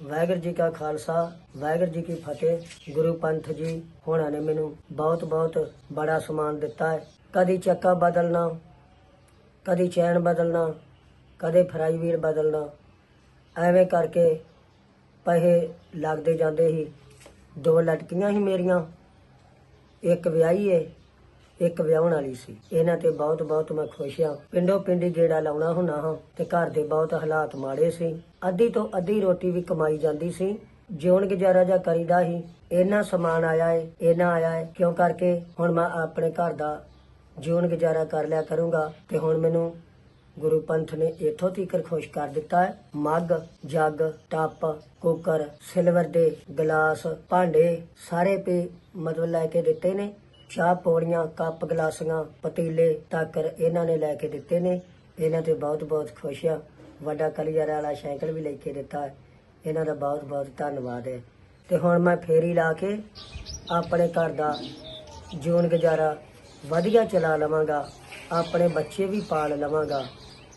ਵਾਹਿਗੁਰੂ ਜੀ ਕਾ ਖਾਲਸਾ, ਵਾਹਿਗੁਰੂ ਜੀ ਕੀ ਫਤਿਹ। ਗੁਰੂ ਪੰਥ ਜੀ, ਹੋਣਾ ਨੇ ਮੈਨੂੰ ਬਹੁਤ ਬਹੁਤ ਬੜਾ ਸਮਾਨ ਦਿੱਤਾ ਹੈ। ਕਦੀ ਚੱਕਾ ਬਦਲਣਾ, ਕਦੀ ਚੈਨ ਬਦਲਣਾ, ਕਦੇ ਫਰਾਈ ਵੀਲ ਬਦਲਣਾ, ਐਵੇਂ ਕਰਕੇ ਪੈਸੇ ਲੱਗਦੇ ਜਾਂਦੇ ਸੀ। ਦੋ ਲਟਕੀਆਂ ਹੀ ਮੇਰੀਆਂ, ਇੱਕ ਵਿਆਹੀ ਏ ਇੱਕ ਵਿਆਹਣ ਵਾਲੀ ਸੀ। ਇਹਨਾਂ ਤੇ ਬਹੁਤ ਬਹੁਤ ਮੈਂ ਖੁਸ਼ ਹਾਂ। ਪਿੰਡੋਂ ਪਿੰਡੀ ਗੇੜਾ ਲਾਉਣਾ ਹੁੰਨਾ ਹਾਂ ਤੇ ਘਰ ਦੇ ਬਹੁਤ ਹਾਲਾਤ ਮਾੜੇ ਸੀ। ਅੱਧੀ ਤੋਂ ਅੱਧੀ ਰੋਟੀ ਵੀ ਕਮਾਈ ਜਾਂਦੀ ਸੀ। ਜਿਉਣ ਗੁਜ਼ਾਰਾ ਜਾ ਕਰੀਦਾ ਹੀ ਇਹਨਾਂ ਸਮਾਨ ਆਇਆ ਏ ਇਹਨਾਂ ਆਇਆ ਏ। ਕਿਉਂ ਕਰਕੇ ਹੁਣ ਮੈਂ ਆਪਣੇ ਘਰ ਦਾ ਜਿਉਣ ਗੁਜ਼ਾਰਾ ਕਰ ਲਿਆ ਕਰੂੰਗਾ ਤੇ ਹੁਣ ਮੈਨੂੰ ਗੁਰੂ ਪੰਥ ਨੇ ਇਥੋਂ ਤੀਕਰ ਖੁਸ਼ ਕਰ ਦਿੱਤਾ ਹੈ। ਮੱਗ, ਜੱਗ, ਟੱਪ, ਕੁੱਕਰ, ਸਿਲਵਰ ਦੇ ਗਲਾਸ, ਭਾਂਡੇ ਸਾਰੇ ਪੇ ਮਤਲਬ ਲੈ ਕੇ ਦਿੱਤੇ ਨੇ। ਚਾਹ ਪੌੜੀਆਂ, ਕੱਪ ਗਲਾਸੀਆਂ, ਪਤੀਲੇ ਤਾਕਰ ਇਹਨਾਂ ਨੇ ਲੈ ਕੇ ਦਿੱਤੇ ਨੇ। ਇਹਨਾਂ ਤੇ ਬਹੁਤ ਬਹੁਤ ਖੁਸ਼ ਆ। ਵੱਡਾ ਕਲੀਅਰ ਵਾਲਾ ਸਾਈਕਲ ਵੀ ਲੈ ਕੇ ਦਿੱਤਾ। ਇਹਨਾਂ ਦਾ ਬਹੁਤ ਬਹੁਤ ਧੰਨਵਾਦ ਹੈ। ਤੇ ਹੁਣ ਮੈਂ ਫੇਰੀ ਲਾ ਕੇ ਆਪਣੇ ਘਰ ਦਾ ਜੂਨ ਗੁਜ਼ਾਰਾ ਵਧੀਆ ਚਲਾ ਲਵਾਂਗਾ। ਆਪਣੇ ਬੱਚੇ ਵੀ ਪਾਲ ਲਵਾਂਗਾ।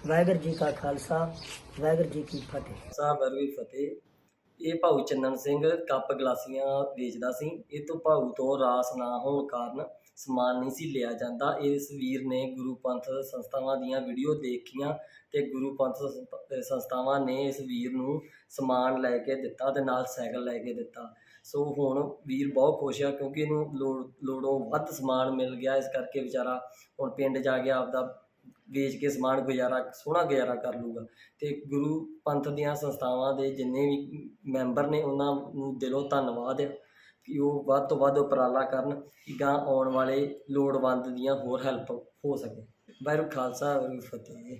ਵਾਹਿਗੁਰੂ ਜੀ ਕਾ ਖਾਲਸਾ, ਵਾਹਿਗੁਰੂ ਜੀ ਕੀ ਫਤਿਹ। ਸਾਹਿਬ ਵਰਗੀ ਫਤਿਹ। ਇਹ ਭਾਊ ਚੰਨਨ ਸਿੰਘ ਕੱਪ ਗਲਾਸੀਆਂ ਵੇਚਦਾ ਸੀ। ਇਹ ਤੋਂ ਭਾਊ ਤੋਂ ਰਾਸ ਨਾ ਹੋਣ ਕਾਰਨ ਸਮਾਨ ਨਹੀਂ ਸੀ ਲਿਆ ਜਾਂਦਾ। ਇਸ ਵੀਰ ਨੇ ਗੁਰੂ ਪੰਥ ਸੰਸਥਾਵਾਂ ਦੀਆਂ ਵੀਡੀਓ ਦੇਖੀਆਂ ਤੇ ਗੁਰੂ ਪੰਥ ਸੰਸਥਾ- ਸੰਸਥਾਵਾਂ ਨੇ ਇਸ ਵੀਰ ਨੂੰ ਸਮਾਨ ਲੈ ਕੇ ਦਿੱਤਾ ਤੇ ਨਾਲ ਸਾਈਕਲ ਲੈ ਕੇ ਦਿੱਤਾ। ਸੋ ਹੁਣ ਵੀਰ ਬਹੁਤ ਖੁਸ਼ ਆ ਕਿਉਂਕਿ ਇਹਨੂੰ ਲੋੜ, ਲੋੜੋਂ ਵੱਧ ਸਮਾਨ ਮਿਲ ਗਿਆ। ਇਸ ਕਰਕੇ ਵਿਚਾਰਾ ਹੁਣ ਪਿੰਡ ਜਾ ਕੇ ਆਪਦਾ ਵੇਚ ਕੇ ਸਮਾਨ ਗੁਜ਼ਾਰਾ, ਸੋਹਣਾ ਗੁਜ਼ਾਰਾ ਕਰ ਲੂਗਾ ਤੇ ਗੁਰੂ ਪੰਥ ਦੀਆਂ ਸੰਸਥਾਵਾਂ ਦੇ ਜਿੰਨੇ ਵੀ ਮੈਂਬਰ ਨੇ, ਉਹਨਾਂ ਨੂੰ ਦਿਲੋਂ ਧੰਨਵਾਦ ਹੈ ਕਿ ਉਹ ਵੱਧ ਤੋਂ ਵੱਧ ਉਪਰਾਲਾ ਕਰਨ ਕਿ ਗਾਂ ਆਉਣ ਵਾਲੇ ਲੋੜਵੰਦ ਦੀਆਂ ਹੋਰ ਹੈਲਪ ਹੋ ਸਕੇ। ਵਾਹਿਗੁਰੂ ਖਾਲਸਾ, ਵਾਹਿਗੁਰੂ ਫਤਿਹ।